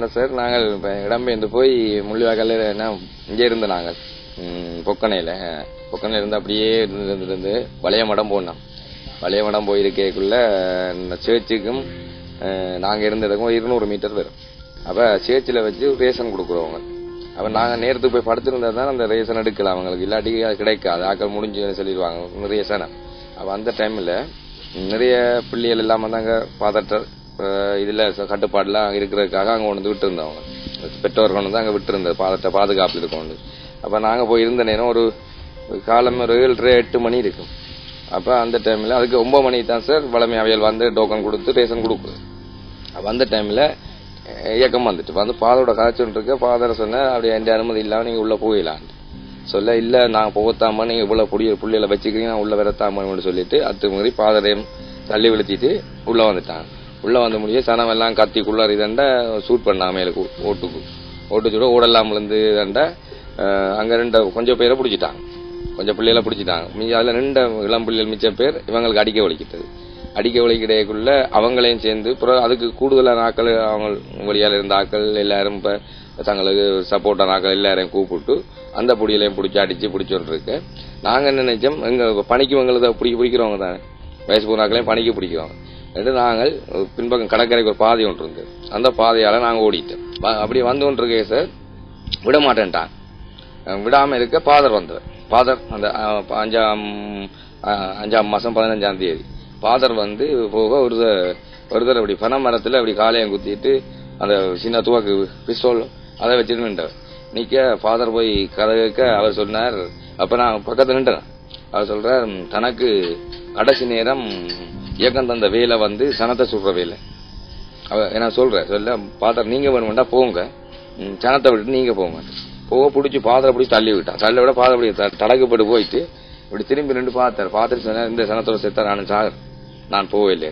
என்ன சார் நாங்கள் இப்போ இடம்பெயர்ந்து போய் முள்ளிவாக்கல்ல என்ன இங்கே இருந்து நாங்கள். பொக்கனையில் பொக்கனையில இருந்து அப்படியே இருந்து இருந்து இருந்து மடம் போனோம் வளைய மடம் போயிருக்கேக்குள்ள இந்த சேர்ச்சுக்கும் நாங்கள் இருந்த இருந்ததுக்கும் இருநூறு மீட்டர் வரும். அப்போ சேர்ச்சில் வச்சு ரேஷன் கொடுக்குறவங்க அப்போ நாங்கள் நேரத்துக்கு போய் படுத்திருந்தா தான் அந்த ரேஷன் எடுக்கலாம். அவங்களுக்கு இல்லாட்டி கிடைக்காது. ஆக்கள் முடிஞ்சுன்னு சொல்லிடுவாங்க. ரேஷனை. அப்போ அந்த டைமில் நிறைய பிள்ளைகள் இல்லாமல் தாங்க பாதற்ற இதுல கட்டுப்பாடுலாம் இருக்கிறதுக்காக அங்க கொண்டு வந்து விட்டு இருந்தவங்க பெற்றோர் கொண்டு வந்து அங்க விட்டுருந்தது. பாதத்தை பாதுகாப்பு இருக்கொண்டு அப்ப நாங்க போய் இருந்த நேரம் ஒரு காலம் ஒரு ஏழு எட்டு மணி இருக்கும். அப்ப அந்த டைம்ல அதுக்கு ஒன்பது மணிக்கு தான் சார் வளமை அவையல் வந்து டோக்கன் கொடுத்து ரேஷன் கொடுக்குது. வந்த அந்த டைம்ல இயக்கம் வந்துட்டு. வந்து பாதோட காய்ச்சல் இருக்க பாதரை சொன்ன அப்படி எந்த அனுமதி இல்லாமல் நீங்கள் உள்ளே போயிடலாம் சொல்ல இல்லை நான் போகத்தாம நீங்கள் இவ்வளோ புடிய புள்ளியில் வச்சுக்கிறீங்க நான் உள்ளே வரத்தாமன்னு சொல்லிட்டு அத்து மாதிரி பாதரையும் தள்ளி விழுத்திட்டு உள்ளே வந்துட்டாங்க. உள்ளே வந்து முடிய சனம் எல்லாம் கத்தி குள்ளார் இதண்ட சூட் பண்ணாமல் எனக்கு ஓட்டுக்கு. ஓட்டு சுட ஓடெல்லாம் விழுந்து அங்கே ரெண்ட ரெண்டு கொஞ்சம் பேரை பிடிச்சிட்டாங்க. கொஞ்சம் பிள்ளைகளை பிடிச்சிட்டாங்க. மிஞ்ச அதில் ரெண்ட இளம் பிள்ளைகள் மிச்ச பேர் இவங்களுக்கு அடிக்க வலிக்கிட்டது. அடிக்க வலிக்கிடையக்குள்ள அவங்களையும் சேர்ந்து அப்புறம் அதுக்கு கூடுதலான ஆக்கள் அவங்க வழியால் இருந்த ஆட்கள் எல்லாரும் இப்போ தங்களுக்கு சப்போர்ட்டான ஆக்கள் எல்லாரையும் கூப்பிட்டு அந்த புடியிலையும் பிடிச்சி அடித்து பிடிச்சோன்னு நாங்கள் நாங்க என்ன நினைச்சோம்? எங்கள் பணிக்கு எங்களுக்கு பிடிக்க பிடிக்கிறவங்க தானே. வயசு போனாக்களையும் பணிக்கு பிடிக்கிறவங்க. என்று நாங்கள் பின்பக்கம் கடற்கரைக்கு ஒரு பாதை ஒன்று இருந்தது. அந்த பாதையால நாங்கள் ஓடிட்டோம். அப்படி வந்து ஒன்று இருக்கே சார் விட மாட்டேன்ட்டான் விடாமல் இருக்க பாதர் வந்தவர். பாதர் அந்த அஞ்சாம் அஞ்சாம் மாதம் பதினஞ்சாம் தேதி. பாதர் வந்து போக ஒரு ஒருத்தர் அப்படி பனை மரத்தில் அப்படி காலையம் குத்திட்டு அந்த சின்ன துவாக்கு பிஸ்டோல் அதை வச்சுட்டு நின்றவர் நிற்க ஃபாதர் போய் கதை கேட்க அவர் சொன்னார் அப்போ நான் பக்கத்தில் நின்றேன். அவர் சொல்கிறார் தனக்கு கடைசி நேரம் இயக்கம் தந்த வேலை வந்து சனத்தை சுடுற வேலை. அவ நான் சொல்றேன் சொல்ல பாத்திரம் நீங்க வேணும்டா போங்க. சனத்தை விட்டு நீங்க போங்க. போக பிடிச்சி பாத்திரம் பிடிச்சி தள்ளி விட்டான். தள்ளி விட பாத்திரம் அப்படி தடகுப்பட்டு போயிட்டு இப்படி திரும்பி ரெண்டு பார்த்தார் பார்த்துட்டு சொன்னார் இந்த சனத்தோட செத்தா நான் சாகர். நான் போகவில்லை.